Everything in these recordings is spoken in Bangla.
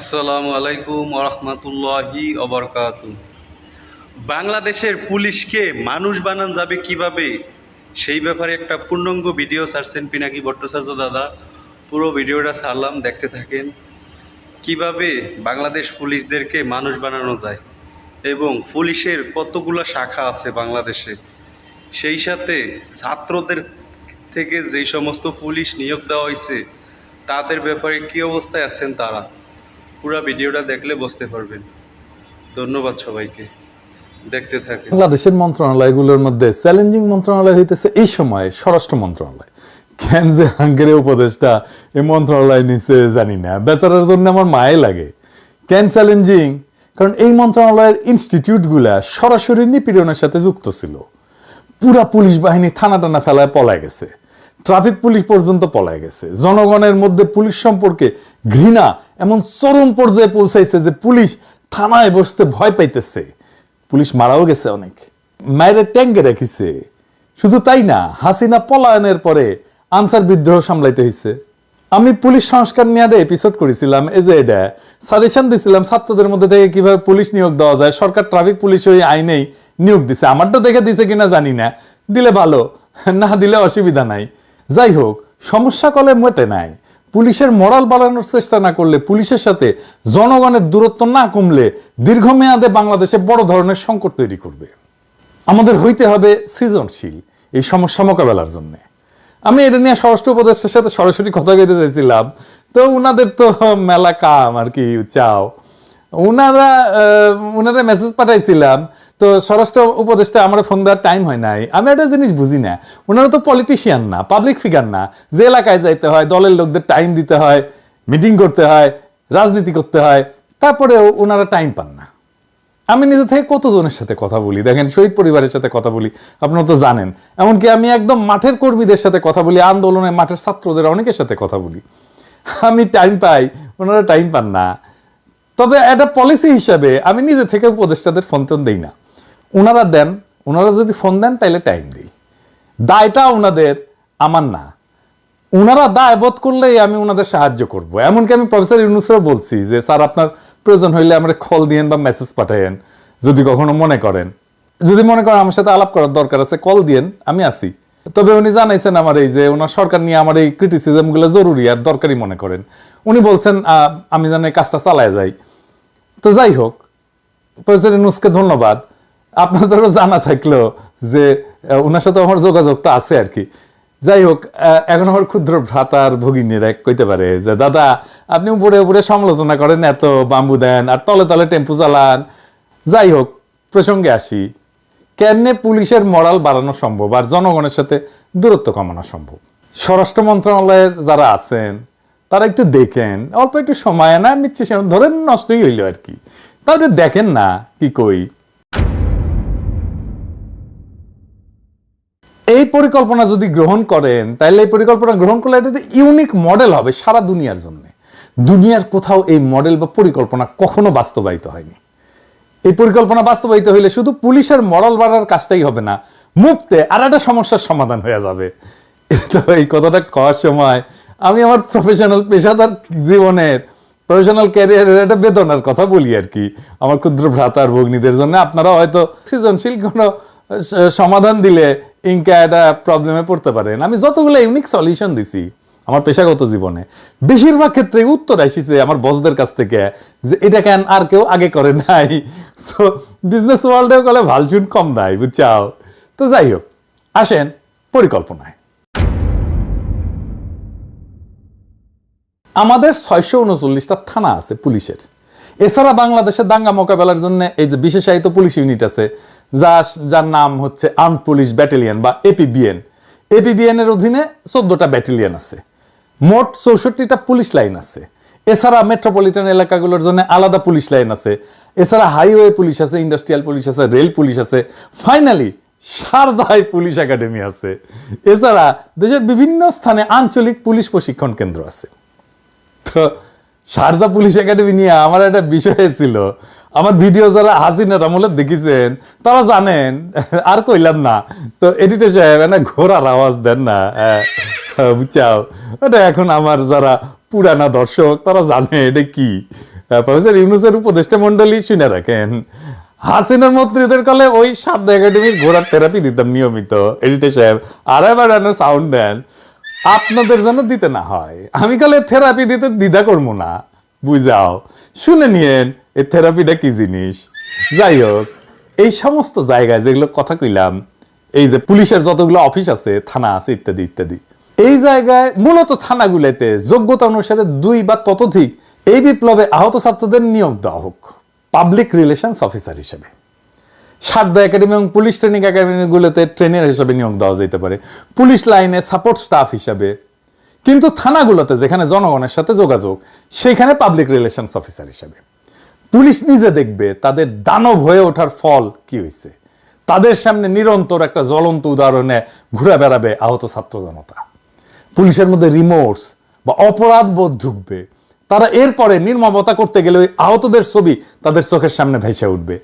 আসসালামু আলাইকুম রহমতুল্লাহি অবরকাত বাংলাদেশের পুলিশকে মানুষ বানান যাবে কীভাবে? সেই ব্যাপারে একটা পূর্ণাঙ্গ ভিডিও ছাড়ছেন পিনাকি ভট্টাচার্য দাদা। পুরো ভিডিওটা ছাড়লাম, দেখতে থাকেন। কীভাবে বাংলাদেশ পুলিশদেরকে মানুষ বানানো যায় এবং পুলিশের কতগুলো শাখা আছে বাংলাদেশে? সেই সাথে ছাত্রদের থেকে যেই সমস্ত পুলিশ নিয়োগ দেওয়া হয়েছে, তাদের ব্যাপারে কী অবস্থায় আছেন তারা? পুরো ভিডিওটা দেখলে বুঝতে পারবেন। ধন্যবাদ সবাইকে। দেখতে থাকেন। বাংলাদেশের মন্ত্রণালয়গুলোর মধ্যে চ্যালেঞ্জিং মন্ত্রণালয় হইতেছে এই সময়ে স্বরাষ্ট্র মন্ত্রণালয়। কেন যে হাঙ্গেরি উপদেশটা এই মন্ত্রণালয় নিচে জানি না, বেচারার জন্য আমার মায়ে লাগে। কেন চ্যালেঞ্জিং কারণ এই মন্ত্রণালয়ের ইনস্টিটিউটগুলা সরাসরি নিপীড়নের সাথে যুক্ত ছিল। পুরা পুলিশ বাহিনী থানা টানা ফেলায় পলায় গেছে। ট্রাফিক পুলিশ পর্যন্ত পলায় গেছে। জনগণের মধ্যে পুলিশ সম্পর্কে ঘৃণা, এমন চরম পর্যায়ে পৌঁছাইছে যে পুলিশ থানায় বসতে ভয় পাইতেছে। পুলিশ মারাও গেছে অনেক। মায়ের ট্যাঙ্কে রেখেছে। শুধু তাই না, হাসিনা পলায়নের পরে আনসার বিদ্রোহ সামলাইতে হয়েছে আমি পুলিশ সংস্কার নিয়ে এপিসোড করেছিলাম, এই যে এটা সাজেশন দিছিলাম ছাত্রদের মধ্যে থেকে কীভাবে পুলিশ নিয়োগ দেওয়া যায়। সরকার ট্রাফিক পুলিশ ওই আইনেই নিয়োগ দিছে। আমারটা দেখে দিছে কিনা জানি না। দিলে ভালো, না দিলে অসুবিধা নাই। যাই হোক সমস্যা কলে মোটে নাই। পুলিশের মরাল বাড়ানোর চেষ্টা না করলে পুলিশের সাথে জনগণের দূরত্ব না কমলে দীর্ঘমেয়াদে বাংলাদেশে বড় ধরনের সংকট তৈরি করবে। আমাদের হইতে হবে সৃজনশীল এই সমস্যা মোকাবেলার জন্য। আমি এটা নিয়ে স্বরাষ্ট্র উপদেষ্টার সাথে সরাসরি কথা কইতে চাইছিলাম। তো উনাদের তো মেলা কাম আর কি চাও। উনারা আহ, উনারা মেসেজ পাঠাইছিলাম তো স্বরাষ্ট্র উপদেষ্টা আমার ফোন দেওয়ার টাইম হয় নাই। আমি একটা জিনিস বুঝি না। ওনারা তো পলিটিশিয়ান না পাবলিক ফিগার না। যে এলাকায় যাইতে হয়, দলের লোকদের টাইম দিতে হয় মিটিং করতে হয়, রাজনীতি করতে হয়, তারপরেও ওনারা টাইম পান না। আমি নিজে থেকে কতজনের সাথে কথা বলি? দেখেন, শহীদ পরিবারের সাথে কথা বলি, আপনারা তো জানেন। এমনকি আমি একদম মাঠের কর্মীদের সাথে কথা বলি, আন্দোলনে মাঠের ছাত্রদের অনেকের সাথে কথা বলি। আমি টাইম পাই, ওনারা টাইম পান না। তবে একটা পলিসি হিসাবে আমি নিজে থেকে উপদেষ্টাদের ফোন টোন দিই না। ওনারা দেন ওনারা যদি ফোন দেন, তাইলে টাইম দিই। দায়টা ওনাদের আমার না। ওনারা দায় বোধ করলেই আমি ওনাদের সাহায্য করব। এমনকি আমি প্রফেসর ইউনুসও বলছি যে, স্যার, আপনার প্রয়োজন হইলে আমরা কল দিয়েন বা মেসেজ পাঠাইন যদি কখনো মনে করেন। যদি মনে করেন আমার সাথে আলাপ করার দরকার আছে কল দিয়েন, আমি আসি তবে উনি জানাইছেন আমার এই যে ওনার সরকার নিয়ে আমার এই ক্রিটিসিজমগুলো জরুরি আর দরকারি মনে করেন। উনি বলছেন আমি এই কাজটা চালায় যাই। তো যাই হোক, প্রফেসর ইউনুসকে ধন্যবাদ। আপনাদেরও জানা থাকল যে ওনার সাথে আমার যোগাযোগটা আছে আর কি। যাই হোক এখন আমার ক্ষুদ্র ভ্রাতার ভগিনীরা কইতে পারে যে, দাদা, আপনি উপরে উপরে সমালোচনা করেন, এত বাম্বু দেন, আর তলে তলে টেম্পু চালান। যাই হোক, প্রসঙ্গে আসি। কেমনে পুলিশের মরাল বাড়ানো সম্ভব আর জনগণের সাথে দূরত্ব কমানো সম্ভব? স্বরাষ্ট্র মন্ত্রণালয়ের যারা আছেন, তারা একটু দেখেন, অল্প একটু সময় না নিচ্ছে ধরেন নষ্টই হইল আর কি। তাহলে দেখেন না, কি কই। এই পরিকল্পনা যদি গ্রহণ করেন, তাহলে এই পরিকল্পনা গ্রহণ করলে এটা ইউনিক মডেল হবে সারা দুনিয়ার জন্য। দুনিয়ার কোথাও এই মডেল বা পরিকল্পনা কখনো বাস্তবায়িত হয়নি। এই পরিকল্পনা বাস্তবায়িত হইলে শুধু পুলিশের মরাল বাড়ার কাজটাই হবে না, মুক্তে আর একটা সমস্যার সমাধান হয়ে যাবে। তো এই কথাটা কওয়ার সময় আমি আমার প্রফেশনাল পেশাদার জীবনের প্রফেশনাল ক্যারিয়ারের একটা বেদনার কথা বলি আর কি। আমার ক্ষুদ্র ভ্রাতার ভগ্নীদের জন্য আপনারা হয়তো সৃজনশীল কোনো সমাধান দিলে ইনকা একটা প্রবলেমে পড়তে পারেন। আমি যতগুলো ইউনিক সলিউশন দিছি আমার পেশাগত জীবনে, বেশিরভাগ ক্ষেত্রে উত্তর আসিছে আমার বসদের কাছ থেকে যে এটা কেন আর কেউ আগে করে নাই। তো বিজনেস ওয়ার্ল্ডেও কলে ভালচুন কম নাই, বুঝছাও? তো যাই হোক, আসেন পরিকল্পনায়। আমাদের ছয়শো উনচল্লিশটা থানা আছে পুলিশের। এছাড়া বাংলাদেশের দাঙ্গা মোকাবেলার জন্য এই যে বিশেষায়িত পুলিশ ইউনিট আছে, যা যার নাম হচ্ছে আর্ম পুলিশ ব্যাটালিয়ন বা এপিবিএন। এপিবিএন এর অধীনে চোদ্দটা ব্যাটালিয়ন আছে। মোট চৌষট্টিটা পুলিশ লাইন আছে। এছাড়া মেট্রোপলিটন এলাকাগুলোর জন্য আলাদা পুলিশ লাইন আছে। এছাড়া হাইওয়ে পুলিশ আছে, ইন্ডাস্ট্রিয়াল পুলিশ আছে, রেল পুলিশ আছে। ফাইনালি সারদায় পুলিশ একাডেমি আছে। এছাড়া দেশের বিভিন্ন স্থানে আঞ্চলিক পুলিশ প্রশিক্ষণ কেন্দ্র আছে। তো সারদা পুলিশ একাডেমি নিয়ে আমার একটা বিষয় ছিল। আমার ভিডিও যারা হাসিনার আমলে দেখেছেন তারা জানেন আর কইলাম না। তো এডিটর সাহেব না ঘোড়ার আওয়াজ দেন না হ্যাঁ, বুঝছাও? এটা এখন আমার যারা পুরানা দর্শক তারা জানে এটা কি। প্রফেসর ইউনুসের উপদেষ্টা মন্ডলী শুনে রাখেন হাসিনার মন্ত্রীদের কলে ওই সাত একাডেমির ঘোড়ার থেরাপি দিতাম নিয়মিত। এডিটর সাহেব আর এবার সাউন্ড দেন। আপনাদের যেন দিতে না হয়। আমি কালে থেরাপি দিতে দ্বিধা করব না। বুঝাও। শুনে নিয়েন, এই থেরাপিটা কি জিনিস? যাই হোক, এই সমস্ত জায়গায় যেগুলো কথা কইলাম, এই যে পুলিশের যতগুলো অফিস আছে, থানা আছে, ইত্যাদি ইত্যাদি, এই জায়গায় মূলত থানাগুলোতে যোগ্যতা অনুসারে দুই বা ততোধিক এই বিপ্লবে আহত ছাত্রদের নিয়োগ দেওয়া হোক। পাবলিক রিলেশনস অফিসার হিসেবে। সারদা একাডেমি এবং পুলিশ ট্রেনিং একাডেমিগুলোতে ট্রেনার হিসেবে নিয়োগ দেওয়া যেতে পারে। পুলিশ লাইনে সাপোর্ট স্টাফ হিসেবে। কিন্তু থানাগুলোতে, যেখানে জনগণের সাথে যোগাযোগ, সেখানে পাবলিক রিলেশনস অফিসার হিসেবে। পুলিশ নিজে দেখবে তাদের দানব হয়ে ওঠার ফল কি হয়েছে তাদের সামনে নিরন্তর একটা জ্বলন্ত উদাহরণে ঘুরে বেড়াবে আহত ছাত্র জনতা। পুলিশের মধ্যে রিমোর্স বা অপরাধ বোধ ঢুকবে। তারা এরপরে নির্মমতা করতে গেলে ওই আহতদের ছবি তাদের চোখের সামনে ভেসে উঠবে।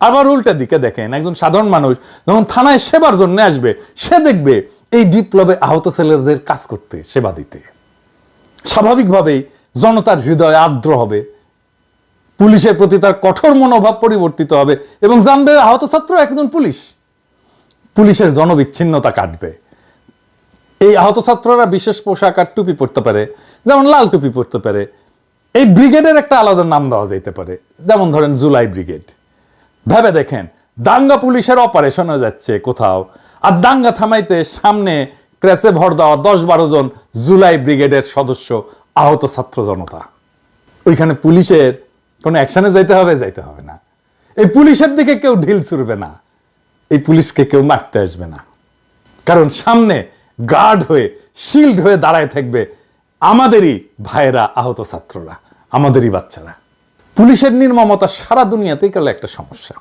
আবার উল্টা দিকে দেখেন, একজন সাধারণ মানুষ যখন থানায় সেবার জন্য আসবে, সে দেখবে এই বিপ্লবে আহত ছেলেদের কাজ করতে, সেবা দিতে। স্বাভাবিকভাবেই জনতার হৃদয় আর্দ্র হবে, পুলিশের প্রতি তার কঠোর মনোভাব পরিবর্তিত হবে এবং জানবে আহত ছাত্র একজন পুলিশ। পুলিশের জনবিচ্ছিন্নতা কাটবে। এই আহত ছাত্ররা বিশেষ পোশাক আর টুপি পরতে পারে, যেমন লাল টুপি পরতে পারে। এই ব্রিগেডের একটা আলাদা নাম দেওয়া যেতে পারে, যেমন ধরেন জুলাই ব্রিগেড। ভেবে দেখেন, দাঙ্গা পুলিশের অপারেশন যাচ্ছে কোথাও। আর দাঙ্গা থামাইতে সামনে ক্রেসে ভর দেওয়া দশ বারো জন জুলাই ব্রিগেডের সদস্য আহত ছাত্র জনতা। ওইখানে পুলিশের কোনো অ্যাকশনে যাইতে হবে যাইতে হবে না। এই পুলিশের দিকে কেউ ঢিল ছুড়বে না। এই পুলিশকে কেউ মারতে আসবে না। কারণ সামনে গার্ড হয়ে শিল্ড হয়ে দাঁড়ায় থাকবে আমাদেরই ভাইয়েরা, আহত ছাত্ররা, আমাদেরই বাচ্চারা। পুলিশের নির্মমতা সারা দুনিয়াতেই গেল একটা সমস্যা।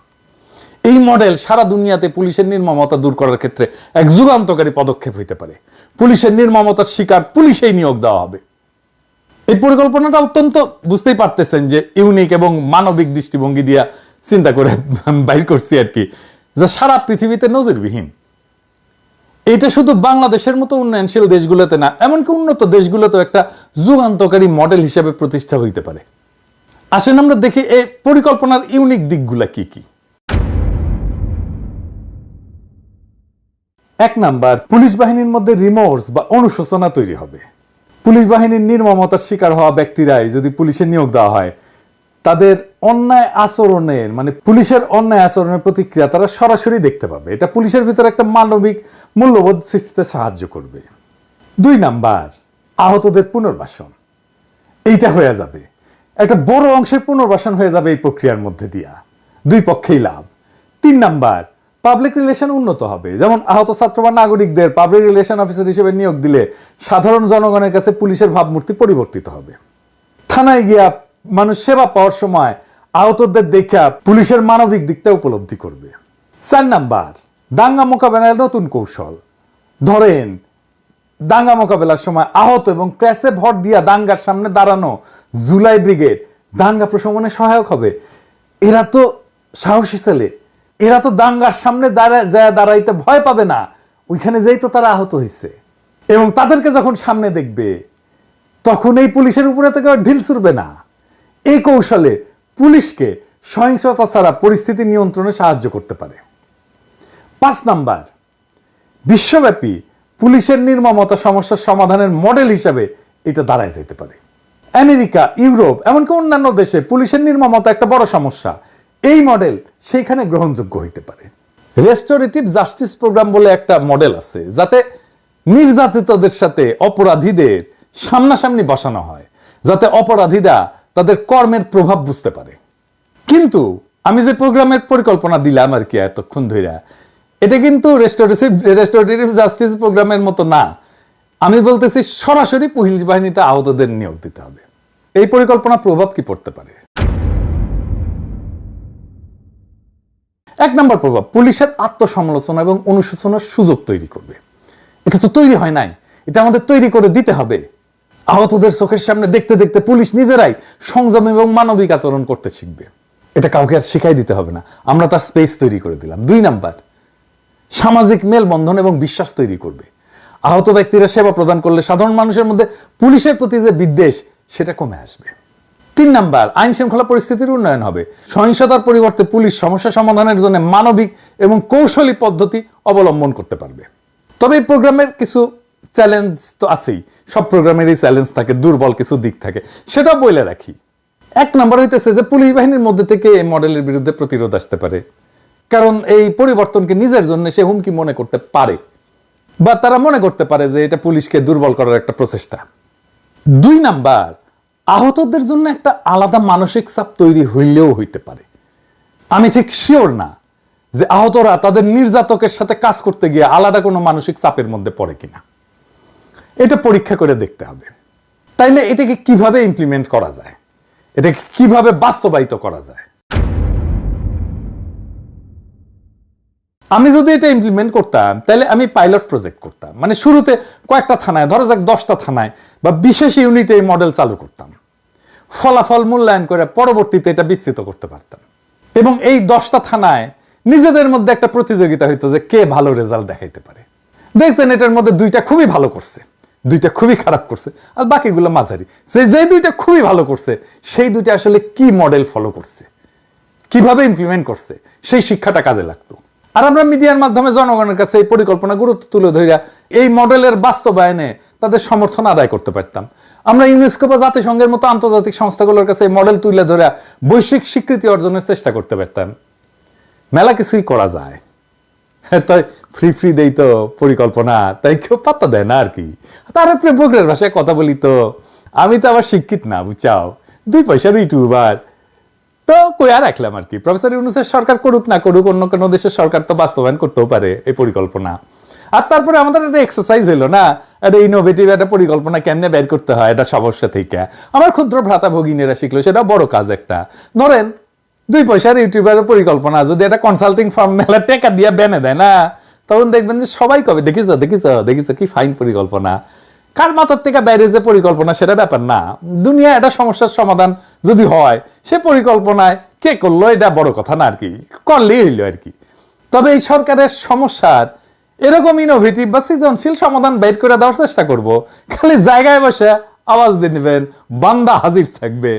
এই মডেল সারা দুনিয়াতে পুলিশের নির্মমতা দূর করার ক্ষেত্রে এক যুগান্তকারী পদক্ষেপ হইতে পারে। পুলিশের নির্মমতার শিকার পুলিশেই নিয়োগ দেওয়া হবে। এই পরিকল্পনাটা অত্যন্ত বুঝতেই পারতেছেন যে ইউনিক এবং মানবিক দৃষ্টিভঙ্গি দিয়া চিন্তা করে বাইর করছি আর কি, যা সারা পৃথিবীতে নজিরবিহীন। এটা শুধু বাংলাদেশের মতো উন্নয়নশীল দেশগুলোতে না, এমনকি উন্নত দেশগুলোতেও একটা যুগান্তকারী মডেল হিসেবে প্রতিষ্ঠা হইতে পারে। আসেন আমরা দেখি এই পরিকল্পনার ইউনিক দিকগুলা কি কি। এক নাম্বার, পুলিশ বাহিনীর মধ্যে রিমোর্স বা অনুশোচনা তৈরি হবে। পুলিশ বাহিনীর নির্মমতার শিকার হওয়া ব্যক্তিরাই যদি পুলিশে নিয়োগ দেওয়া হয়, তাদের অন্যায় আচরণের মানে পুলিশের অন্যায় আচরণের প্রতিক্রিয়া তারা সরাসরি দেখতে পাবে। এটা পুলিশের ভিতরে একটা মানবিক মূল্যবোধ সৃষ্টিতে সাহায্য করবে। দুই নাম্বার, আহতদের পুনর্বাসন। এইটা হয়ে যাবে। একটা বড় অংশের পুনর্বাসন হয়ে যাবে এই প্রক্রিয়ার মধ্যে দিয়া। দুই পক্ষেই লাভ। তিন নাম্বার পাবলিক রিলেশন উন্নত হবে। যেমন আহত ছাত্র বা নাগরিকদের পাবলিক রিলেশন অফিসার হিসেবে নিয়োগ দিলে সাধারণ জনগণের কাছে পুলিশের ভাবমূর্তি পরিবর্তিত হবে। থানায় গিয়া মানুষ সেবা পাওয়ার সময় আহতদের দেখা পুলিশের মানবিক দিকটা উপলব্ধি করবে। চার নাম্বার, দাঙ্গা মোকাবেলার নতুন কৌশল। ধরেন, দাঙ্গা মোকাবেলার সময় আহত এবং ক্র্যাশে ভর দিয়া দাঙ্গার সামনে দাঁড়ানো জুলাই ব্রিগেড, দাঙ্গা প্রশমনে সহায়ক হবে। এরা তো সাহসী ছেলে। এরা তো দাঙ্গার সামনে দাঁড়ায় দাঁড়াইতে ভয় পাবে না। ওইখানে যেই তো তারা আহত হয়েছে এবং তাদেরকে যখন সামনে দেখবে, তখন এই পুলিশের উপরে থেকে আর ঢিল ছুড়বে না। এই কৌশলে পুলিশকে সহিংসতা ছাড়া পরিস্থিতি নিয়ন্ত্রণে সাহায্য করতে পারে। পাঁচ নাম্বার, বিশ্বব্যাপী পুলিশের নির্মমতা সমস্যার সমাধানের মডেল হিসাবে এটা দাঁড়ায় যেতে পারে। আমেরিকা, ইউরোপ, এমনকি অন্যান্য দেশে পুলিশের নির্মমতা একটা বড় সমস্যা। এই মডেল সেইখানে গ্রহণযোগ্য হইতে পারে। রেস্টোরেটিভ জাস্টিস প্রোগ্রাম বলে একটা মডেল আছে, যাতে নির্যাতিতদের সাথে অপরাধীদের সামনাসামনি বসানো হয়, যাতে অপরাধীরা তাদের কর্মের প্রভাব বুঝতে পারে। কিন্তু আমি যে প্রোগ্রামের পরিকল্পনা দিলাম আর কি এতক্ষণ ধরে এটা কিন্তু রেস্টোরেটিভ রেস্টোরেটিভ জাস্টিস প্রোগ্রামের মতো না। আমি বলতেছি সরাসরি পুলিশ বাহিনীতে আহতদের নিয়োগ দিতে হবে। এই পরিকল্পনা প্রভাব কি পড়তে পারে? এক নম্বর প্রভাব, পুলিশের আত্মসমালোচনা এবং অনুশোচনার সুযোগ তৈরি করবে। এটা তো তৈরি হয় নাই, এটা আমাদের তৈরি করে দিতে হবে। আহতদের চোখের সামনে দেখতে দেখতে পুলিশ নিজেরাই সংযম এবং মানবিক আচরণ করতে শিখবে। এটা কাউকে আর শিখাই দিতে হবে না। আমরা তার স্পেস তৈরি করে দিলাম। দুই নাম্বার, সামাজিক মেলবন্ধন এবং বিশ্বাস তৈরি করবে। আহত ব্যক্তিরা সেবা প্রদান করলে সাধারণ মানুষের মধ্যে পুলিশের প্রতি যে বিদ্বেষ সেটা কমে আসবে। তিন নাম্বার, আইন শৃঙ্খলা পরিস্থিতির উন্নয়ন হবে। সহিংসতার পরিবর্তে পুলিশ সমস্যা সমাধানের জন্য মানবিক এবং কৌশলী পদ্ধতি অবলম্বন করতে পারবে। তবে এই প্রোগ্রামের কিছু চ্যালেঞ্জ তো আছেই। সব প্রোগ্রামেরই চ্যালেঞ্জ থাকে, দুর্বল কিছু দিক থাকে। সেটাও বলে রাখি। এক নম্বর হইতেছে যে পুলিশ বাহিনীর মধ্যে থেকে এই মডেলের বিরুদ্ধে প্রতিরোধ আসতে পারে। কারণ এই পরিবর্তনকে নিজের জন্য সে হুমকি মনে করতে পারে। বা তারা মনে করতে পারে যে এটা পুলিশকে দুর্বল করার একটা প্রচেষ্টা। দুই নাম্বার, আহতদের জন্য একটা আলাদা মানসিক চাপ তৈরি হইলেও হইতে পারে। আমি ঠিক শিওর না যে আহতরা তাদের নির্যাতকের সাথে কাজ করতে গিয়ে আলাদা কোনো মানসিক চাপের মধ্যে পড়ে কিনা। এটা পরীক্ষা করে দেখতে হবে। তাইলে এটাকে কীভাবে ইমপ্লিমেন্ট করা যায়? এটাকে কীভাবে বাস্তবায়িত করা যায়? আমি যদি এটা ইমপ্লিমেন্ট করতাম, তাহলে আমি পাইলট প্রজেক্ট করতাম। মানে শুরুতে কয়েকটা থানায়, ধরা যাক দশটা থানায়, বা বিশেষ ইউনিটে এই মডেল চালু করতাম। ফলাফল মূল্যায়ন করে পরবর্তীতে এটা বিস্তৃত করতে পারতাম। এবং এই দশটা থানায় নিজেদের মধ্যে একটা প্রতিযোগিতা হইতো যে কে ভালো রেজাল্ট দেখাইতে পারে। দেখতেন এটার মধ্যে দুইটা খুবই ভালো করছে, দুইটা খুবই খারাপ করছে, আর বাকিগুলো মাঝারি। সেই যে দুইটা খুবই ভালো করছে, সেই দুইটা আসলে কি মডেল ফলো করছে, কীভাবে ইমপ্লিমেন্ট করছে, সেই শিক্ষাটা কাজে লাগতো। আর আমরা মিডিয়ার মাধ্যমে জনগণের কাছে এই পরিকল্পনা গুরুত্ব তুলে ধরিয়া এই মডেলের বাস্তবায়নে তাদের সমর্থন আদায় করতে পারতাম। আমরা ইউনেস্কো বা জাতিসংঘের মতো আন্তর্জাতিক সংস্থাগুলোর কাছে এই মডেল তুলে ধরে বৈশ্বিক স্বীকৃতি অর্জনের চেষ্টা করতে পারতাম। মেলা কিছুই করা যায়। হ্যাঁ, তাই ফ্রি ফ্রি দেই তো পরিকল্পনা তাই কেউ পাত্তা দেয় না আর কি। তার উপরে ভাষায় কথা বলি তো আমি তো আবার শিক্ষিত না বুঝাও দুই পয়সার ইউটিউবার তো কইয়া রাখলাম আর কি? প্রফেসর ইউনুসের সরকার করুক না করুক, অন্য কোনো দেশের সরকার তো বাস্তবায়ন করতেও পারে এই পরিকল্পনা। আর তারপরে আমাদের একটা এক্সারসাইজ হইল না? একটা ইনোভেটিভ একটা পরিকল্পনা কেমনে বের করতে হয় এটা সমস্যা থেকে। আমার ক্ষুদ্র ভ্রাতা ভগিনীরা শিখলো, সেটা বড় কাজ একটা। ধরেন, দুই পয়সার ইউটিউবের পরিকল্পনা, যদি একটা কনসাল্টিং ফার্ম মেলা টেকা দিয়ে বেনে দেয় না, তখন দেখবেন যে সবাই কবে দেখিস দেখিস দেখিস কি ফাইন পরিকল্পনা। কার মাথার থেকে বাইরে যে পরিকল্পনা, সেটা ব্যাপার না। দুনিয়া এটা সমস্যার সমাধান যদি হয়, সে পরিকল্পনায় কে করল এটা বড় কথা না আর কি, করলেই হইল আর কি। তবে এই সরকারের সমস্যার এরকম ইনোভেটিভ বা সৃজনশীল সমাধান বের করে দেওয়ার চেষ্টা করব। খালি জায়গায় বসে আওয়াজ দিয়ে নেবেন, বান্দা হাজির থাকবে।